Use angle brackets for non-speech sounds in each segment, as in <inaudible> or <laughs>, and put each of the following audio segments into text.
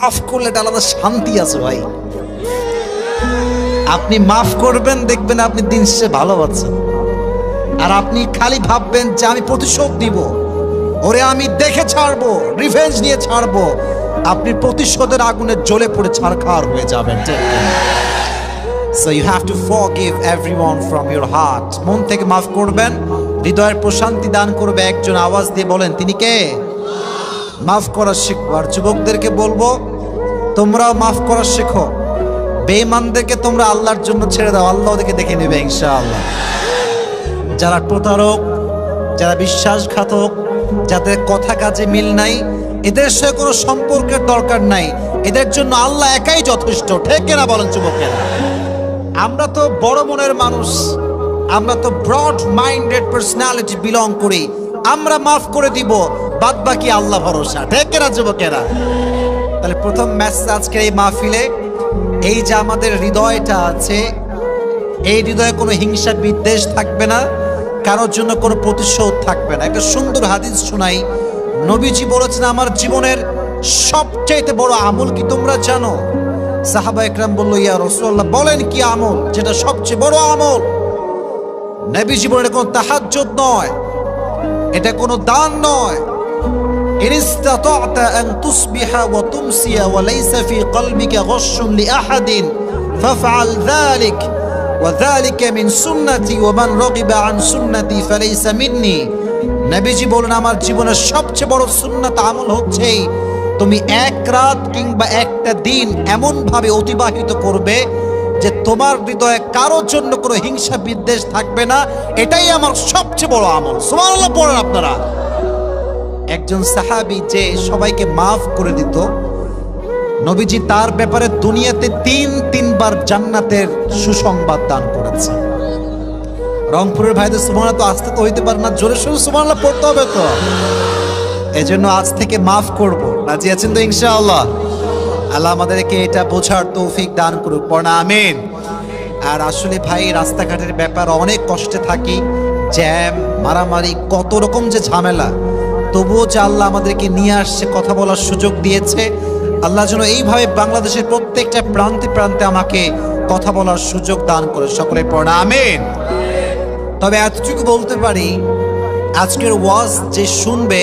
মাফ করলে একটা আলাদা শান্তি আছে ভাই। আপনি মাফ করবেন, দেখবেন আপনি দিন শেষে ভালো আছেন। আর আপনি খালি ভাববেন যে আমি প্রতিশোধ দিব ওরে আমি দেখে ছাড়বো রিভেঞ্জ নিয়ে ছাড়বো। আপনি প্রতিশোধের আগুনে জ্বলে পড়ে ছাড়খার হয়ে যাবেন so you have to forgive everyone from your heart মন থেকে মাফ করবেন, হৃদয়ের প্রশান্তি দান করবে। একজন আওয়াজ দিয়ে বলেন, তিনি কে? মাফ করা শিখব আর যুবকদেরকে বলব, তোমরাও মাফ করা শেখো। বেঈমানদেরকে তোমরা আল্লাহর জন্য ছেড়ে দাও। আল্লাহ ওদেরকে দেখে নেবে, ইনশাআল্লাহ। যারা প্রতারক, যারা বিশ্বাসঘাতক, যাদের কথা কাজে মিল নাই, এদের সাথে কোনো সম্পর্কের দরকার নাই। এদের জন্য আল্লাহ একাই যথেষ্ট। ঠিক কিনা বলেন যুবকেরা? আমরা তো বড় মনের মানুষ। আমরা তো ব্রড মাইন্ডেড পার্সোনালিটি বিলং করি। আমরা মাফ করে দিব। বাদ বাকি আল্লাহ ভরসা। ঠিক কিনা যুবকেরা তাহলে প্রথম ম্যাসেজ আজকের এই মাহফিলে, এই যে আমাদের হৃদয়টা আছে, এই হৃদয়ে কোনো হিংসা বিদ্বেষ থাকবে না, কারোর জন্য কোনো প্রতিশোধ থাকবে না। একটা সুন্দর হাদিস শোনাই। নবীজি বলেছেন, আমার জীবনের সবচাইতে বড় আমল কি তোমরা জানো? সাহাবা একরাম বলল, ইয়া রসুল্লাহ বলেন কি আমল? যেটা সবচেয়ে বড় আমল? নবীজি বলেন কোনো তাহাজ্জুদ নয়। এটা কোনো দান নয়। إن استطعت أن تصبح وتمسي وليس في قلبك غش لأحد فافعل ذلك وذلك من سنتي ومن رغب عن سنتي فليس مني নবীজি বলেন আমার জীবনের সবচেয়ে বড় সুন্নাত আমল হচ্ছে তুমি এক রাত কিংবা একটা দিন এমন ভাবে অতিবাহিত করবে যে তোমার হৃদয়ে কারোর জন্য কোনো হিংসা বিদ্বেষ থাকবে না এটাই আমার সবচেয়ে বড় আমল সুবহানাল্লাহ পড়েন আপনারা একজন সাহাবি যে সবাইকে মাফ করে দিত, নবীজি তার ব্যাপারে দুনিয়াতে তিন, তিনবার জান্নাতের সুসংবাদ দান করেছে। রংপুরের ভাইদের সুমানা তো আসতে তো হইতে পারে না, জোরে শুরু সুমানা পড়তে হবে তো। এজন্য আজ থেকে মাফ করব, রাজি আছেন তো ইনশাআল্লাহ? আল্লাহ আমাদেরকে এটা বোঝার তৌফিক দান করুক পড়া আমিন। আর আসলে ভাই, রাস্তাঘাটের ব্যাপার, অনেক কষ্টে থাকি, জ্যাম, মারামারি, কত রকম যে ঝামেলা। তবুও যে আল্লাহ আমাদেরকে নিয়ে আসছে, কথা বলার সুযোগ দিয়েছে, আল্লাহ যেন এইভাবে বাংলাদেশের প্রত্যেকটা প্রান্তে প্রান্তে আমাকে কথা বলার সুযোগ দান করে। সকলে পড়া তবে এতটুকু বলতে পারি, আজকের ওয়াজ যে শুনবে,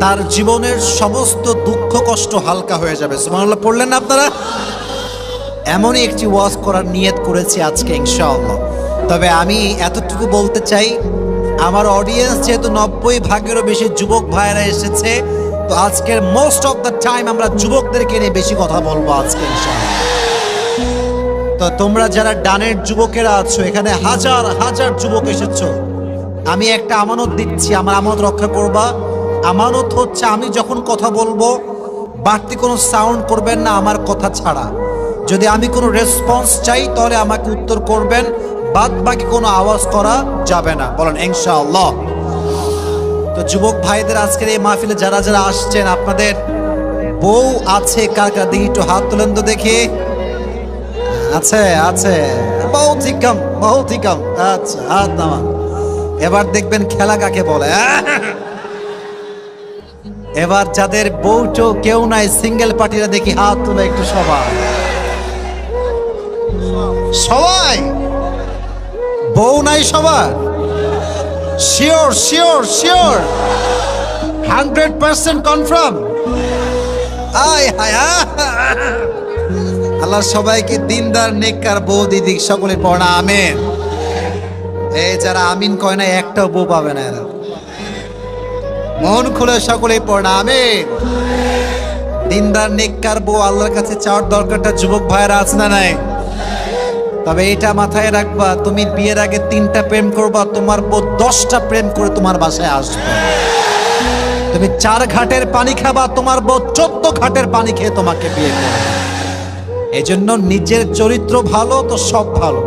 তার জীবনের সমস্ত দুঃখ, কষ্ট হালকা হয়ে যাবে। সুবহানাল্লাহ, পড়লেন না আপনারা? এমনই একটি ওয়াজ করার নিয়ত করেছি আজকে, ইনশাআল্লাহ। তবে আমি এতটুকু বলতে চাই আমার অডিয়েন্স যেহেতু নব্বই ভাগেরও বেশি যুবক ভাইয়েরা এসেছে, তো আজকের মোস্ট অফ দ্য টাইম আমরা যুবকদেরকে নিয়ে বেশি কথা বলব আজকে তো তোমরা যারা ডানের যুবকেরা আছো, এখানে হাজার হাজার যুবক এসেছ। আমি একটা আমানত দিচ্ছি, আমার আমানত রক্ষা করবা। আমানত হচ্ছে আমি যখন কথা বলব, বাড়তি কোনো সাউন্ড করবেন না, আমার কথা ছাড়া। যদি আমি কোনো রেসপন্স চাই, তাহলে আমাকে উত্তর করবেন। বাদ বাকি কোনো আওয়াজ করা যাবে না। বলেন, ইনশাআল্লাহ। তো যুবক ভাইদের, আজকের এই মাহফিলে যারা যারা আসছেন, আপনাদের বউ আছে, কার কার দিকে একটু হাত তুলেন তো দেখি। আছে আছে। আচ্ছা হাত এবার দেখবেন খেলা কাকে বলে। <laughs> এবার যাদের বউটো কেউ নাই, সিঙ্গেল পার্টিরা দেখি হাত তুলে একটু সবাই। সবাই? বউ নাই সবার। Sure sure sure hundred percent confirm. আয়! আল্লাহ সবাইকে দিনদার, নেককার বউ দিদি সকলে পড়া, আমেন। এই যারা আমিন কয় না, একটাও বউ পাবে না এরা। মন খুলে সকলে পড়া, আমেন। দিনদার, নেককার বউ আল্লাহর কাছে চাওয়ার দরকারটা যুবক ভাইয়েরা আছে না নাই? তবে এটা মাথায় রাখবা তুমি বিয়ের আগে তিনটা প্রেম করবা তোমার বউ দশটা প্রেম করে তোমার বাসায় আসবে তুমি চার ঘাটের পানি খাবা তোমার বউ চোদ্দ ঘাটের পানি খেয়ে তোমাকে বিয়ে করবে এজন্য নিজের চরিত্র ভালো তো সব ভালো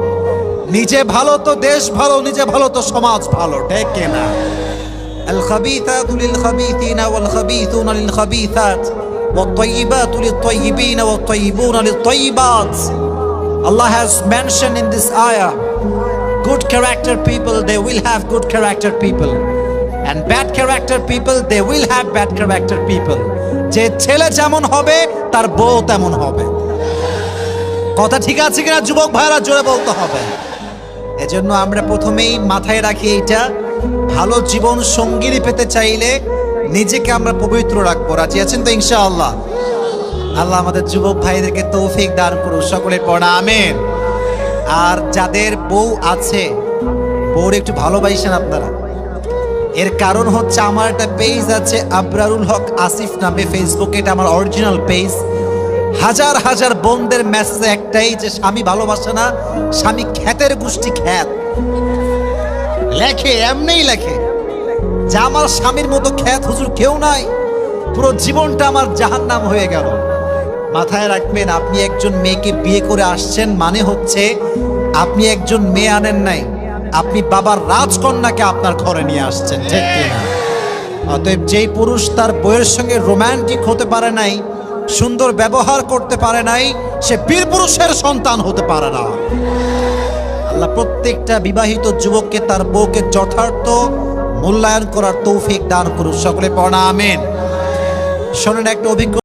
নিজে ভালো তো দেশ ভালো নিজে ভালো তো সমাজ ভালো ঠিক না الخبيثات للخبيثين والخبيثون للخبيثات والطيبات للطيبين والطيبون للطيبات Allah has mentioned in this ayah good character people they will have good character people and bad character people they will have bad character people যে ছেলে যেমন হবে তার বউ তেমন হবে কথা ঠিক আছে কিনা যুবক ভাইরা জোরে বলতে হবে এজন্য আমরা প্রথমেই মাথায় রাখি এইটা ভালো জীবন সঙ্গিনী পেতে চাইলে নিজেকে আমরা পবিত্র রাখব রাজি আছেন তো ইনশাআল্লাহ আল্লাহ আমাদের যুবক ভাইদেরকে তৌফিক দান করুন সকলে পড়া, আমেন। আর যাদের বউ আছে, বউর একটু ভালোবাসেন আপনারা। এর কারণ হচ্ছে আমার একটা পেজ আছে, আবরারুল হক আসিফ নামে ফেসবুকে এটা আমার অরিজিনাল পেজ হাজার হাজার বোনদের মেসেজ একটাই যে, স্বামী ভালোবাসে না, স্বামী খ্যাতের গোষ্ঠী খ্যাত। লেখে, এমনিই লেখে। যে আমার স্বামীর মতো খ্যাত হুজুর কেউ নাই। পুরো জীবনটা আমার জাহান্নাম হয়ে গেল। মাথায় রাখবেন, আপনি একজন মেয়েকে বিয়ে করে আসছেন মানে হচ্ছে আপনি একজন মেয়ে আনেন নাই, আপনি বাবার রাজকন্যাকে আপনার ঘরে নিয়ে আসছেন, ঠিক কিনা অতএব যেই পুরুষ তার বইয়ের সঙ্গে রোমান্টিক হতে পারে নাই, সুন্দর ব্যবহার করতে পারে নাই, সে বীর পুরুষের সন্তান হতে পারে না। আল্লাহ প্রত্যেকটা বিবাহিত যুবককে তার বউকে যথার্থ মূল্যায়ন করার তৌফিক দান করুন, সকলে পড়া আমেন। শোনেন, একটা অভিজ্ঞ